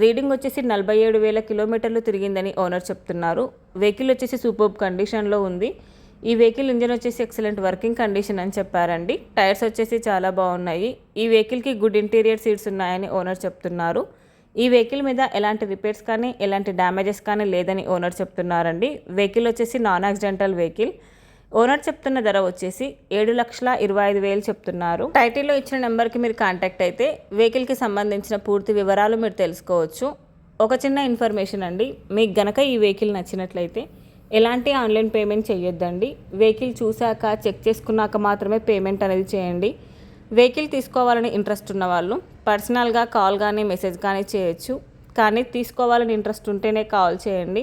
Reading వచ్చేసి నలభై ఏడు వేల కిలోమీటర్లు తిరిగిందని ఓనర్ చెప్తున్నారు. వెహికల్ వచ్చేసి సూపర్ కండిషన్లో ఉంది. ఈ వెహికల్ ఇంజన్ వచ్చేసి ఎక్సలెంట్ వర్కింగ్ కండిషన్ అని చెప్పారండి. టైర్స్ వచ్చేసి చాలా బాగున్నాయి. ఈ వెహికల్కి గుడ్ ఇంటీరియర్ సీట్స్ ఉన్నాయని ఓనర్ చెప్తున్నారు. ఈ వెహికల్ మీద ఎలాంటి రిపేర్స్ కానీ ఎలాంటి డ్యామేజెస్ కానీ లేదని ఓనర్ చెప్తున్నారండి. వెహికల్ వచ్చేసి నాన్ యాక్సిడెంటల్ వెహికల్. ఓనర్ చెప్తున్న ధర వచ్చేసి ఏడు లక్షల ఇరవై ఐదు వేలు చెప్తున్నారు. టైటిల్లో ఇచ్చిన నెంబర్కి మీరు కాంటాక్ట్ అయితే వెహికల్కి సంబంధించిన పూర్తి వివరాలు మీరు తెలుసుకోవచ్చు. ఒక చిన్న ఇన్ఫర్మేషన్ అండి మీకు గనక ఈ వెహికల్ నచ్చినట్లయితే ఎలాంటి ఆన్లైన్ పేమెంట్ చేయొద్దండి వెహికల్ చూశాక చెక్ చేసుకున్నాక మాత్రమే పేమెంట్ అనేది చేయండి. వెహికల్ తీసుకోవాలని ఇంట్రెస్ట్ ఉన్న వాళ్ళు పర్సనల్గా కాల్ కానీ మెసేజ్ కానీ చేయొచ్చు. కానీ తీసుకోవాలని ఇంట్రెస్ట్ ఉంటేనే కాల్ చేయండి.